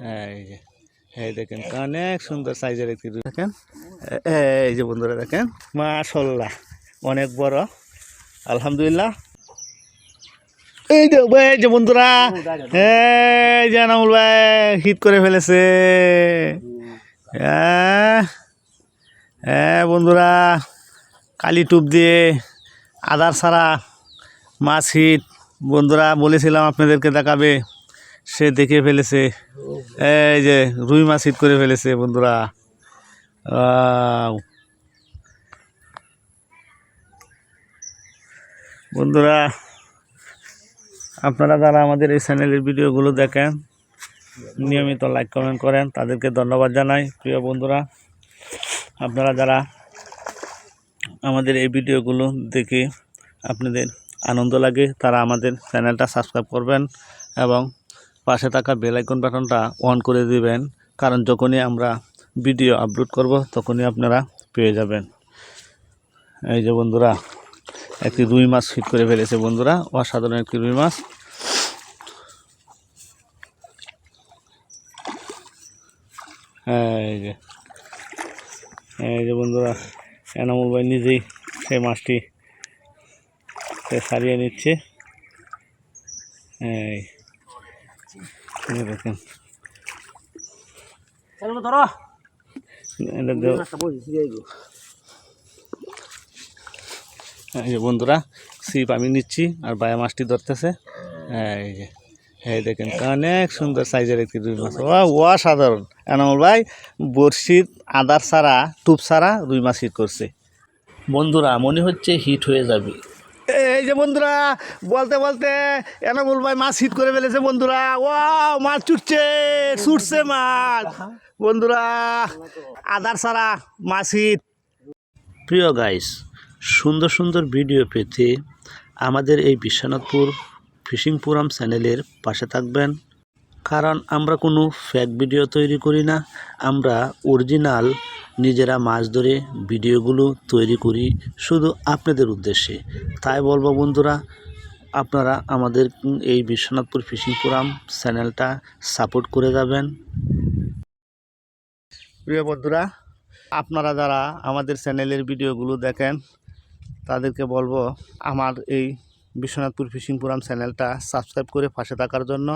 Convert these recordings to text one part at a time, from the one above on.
এই এই দেখেন, অনেক সুন্দর সাইজের একটি দেখেন এই যে বন্ধুরা, দেখেন মাশাল্লাহ অনেক বড়। আলহামদুলিল্লাহ। এই যে এই যে বন্ধুরা, এই যে ভাই হিট করে ফেলেছে। হ্যাঁ বন্ধুরা, কালি টুপ দিয়ে আদার ছাড়া মাছ হিট বন্ধুরা, বলেছিলাম আপনাদেরকে দেখাবে। সে দেখে ফেলেছে। এই যে রুই মাছ হিট করে ফেলেছে বন্ধুরা। বন্ধুরা, আপনারা যারা আমাদের এই চ্যানেলের ভিডিওগুলো দেখেন, নিয়মিত লাইক কমেন্ট করেন, তাদেরকে ধন্যবাদ জানাই, প্রিয় বন্ধুরা। আপনারা যারা আমাদের এই ভিডিওগুলো দেখে আপনাদের আনন্দ লাগে, তারা আমাদের চ্যানেলটা সাবস্ক্রাইব করবেন এবং পাশে থাকা বেল আইকন বাটনটা অন করে দিবেন। কারণ যখনই আমরা ভিডিও আপলোড করব, তখনই আপনারা পেয়ে যাবেন। এই যে বন্ধুরা, একটি রুই মাছ ফিট করে ফেলেছে বন্ধুরা, অসাধারণ একটি রুই মাছ। এই যে এই যে বন্ধুরা এনামুল ভাই নিজেই সেই মাছটি সারিয়ে নিচ্ছে। এই। এই দেখেন। ধরো এই যে বন্ধুরা সিপ আমি নিচ্ছি আর বায়া মাছটি ধরতেছে। এই যে এই দেখেন অনেক সুন্দর সাইজের একটি রুই মাছ। ও অসাধারণ। এনামুল ভাই বড়শির আদার ছাড়া টুপ ছাড়া রুই মাছ হিট করছে। বন্ধুরা মনে হচ্ছে হিট হয়ে যাবে। এই যে বন্ধুরা, বলতে বলতে এনামুল ভাই মাছ হিট করে ফেলেছে বন্ধুরা। ও মাছ ছুটছে ছুটছে মাছ। বন্ধুরা, আদার ছাড়া মাছ হিট প্রিয় গাইস সুন্দর সুন্দর ভিডিও পেতে আমাদের এই বিশ্বনাথপুর ফিশিং পুরাম চ্যানেলের পাশে থাকবেন। কারণ আমরা কোনো ফেক ভিডিও তৈরি করি না, আমরা অরিজিনাল নিজেরা মাছ ধরে ভিডিওগুলো তৈরি করি শুধু আপনাদের উদ্দেশ্যে। তাই বলব বন্ধুরা, আপনারা আমাদের এই বিশ্বনাথপুর ফিশিং পুরাম চ্যানেলটা সাপোর্ট করে যাবেন। প্রিয় বন্ধুরা, আপনারা যারা আমাদের চ্যানেলের ভিডিওগুলো দেখেন, তাদেরকে বলব আমার এই বিশ্বনাথপুর ফিশিং পুরাম চ্যানেলটা সাবস্ক্রাইব করে পাশে থাকার জন্য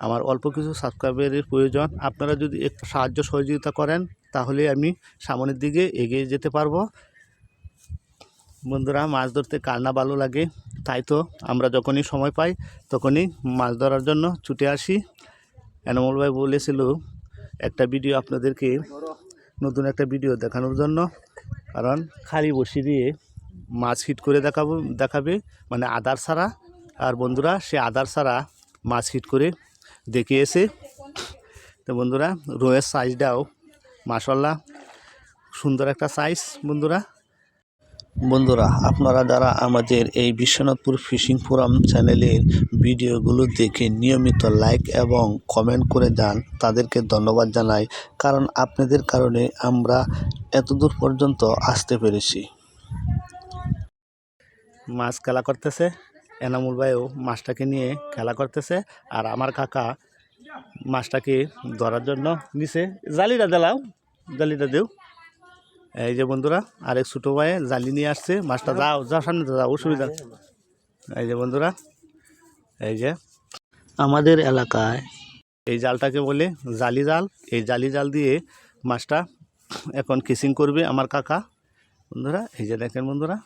আমার অল্প কিছু সাবস্ক্রাইবারের প্রয়োজন। আপনারা যদি একটু সাহায্য সহযোগিতা করেন, তাহলে আমি সামনের দিকে এগিয়ে যেতে পারব। বন্ধুরা, মাছ ধরতে কার না ভালো লাগে, তাই তো আমরা যখনই সময় পাই, তখনই মাছ ধরার জন্য ছুটে আসি। এনামল ভাই বলেছিল, একটা ভিডিও আপনাদেরকে নতুন একটা ভিডিও দেখানোর জন্য। কারণ খালি বসি দিয়ে মাছ হিট করে দেখাবো, দেখাবে মানে আদার ছাড়া আর বন্ধুরা, সে আদার ছাড়া মাছ হিট করে দেখিয়েছে তো বন্ধুরা রোয়ের সাইজটাও মাসাল্লাহ সুন্দর একটা সাইজ বন্ধুরা। বন্ধুরা আপনারা যারা আমাদের এই বিশ্বনাথপুর ফিশিং ফোরাম চ্যানেলের ভিডিওগুলো দেখে নিয়মিত লাইক এবং কমেন্ট করে যান তাদেরকে ধন্যবাদ জানাই কারণ আপনাদের কারণে আমরা এতদূর পর্যন্ত আসতে পেরেছি। মাছ খেলা করতেছে। এনামুল ভাইও মাছটাকে নিয়ে খেলা করতেছে আর আমার কাকা মাছটাকে ধরার জন্য নিচে জালিটা দিলাও, জালিটা দেও। এই যে বন্ধুরা, আরেক ছোটো ভাই জালি নিয়ে আসছে, মাছটা যাও যাও, সামনে যাও, অসুবিধা এই যে বন্ধুরা, এই যে আমাদের এলাকায় এই জালটাকে বলে জালি জাল। এই জালি জাল দিয়ে মাছটা এখন কিসিং করবে আমার কাকা। বন্ধুরা, এই যে দেখেন বন্ধুরা,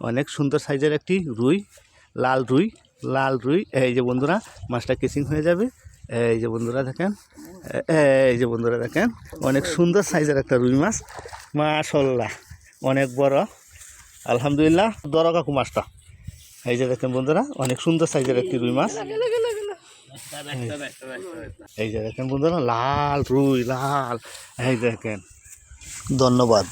অনেক সুন্দর সাইজের একটি রুই। লাল রুই লাল রুই। এই যে বন্ধুরা, মাছটা কিসিং হয়ে যাবে। এই যে বন্ধুরা দেখেন, এই যে বন্ধুরা দেখেন, অনেক সুন্দর সাইজের একটা রুই মাছ। মাশাল্লাহ অনেক বড়। আলহামদুলিল্লাহ, দর কাকু মাছটা। এই যে দেখেন বন্ধুরা, অনেক সুন্দর সাইজের একটি রুই মাছ। এই যে দেখেন বন্ধুরা, লাল রুই, লাল। এই দেখেন, ধন্যবাদ।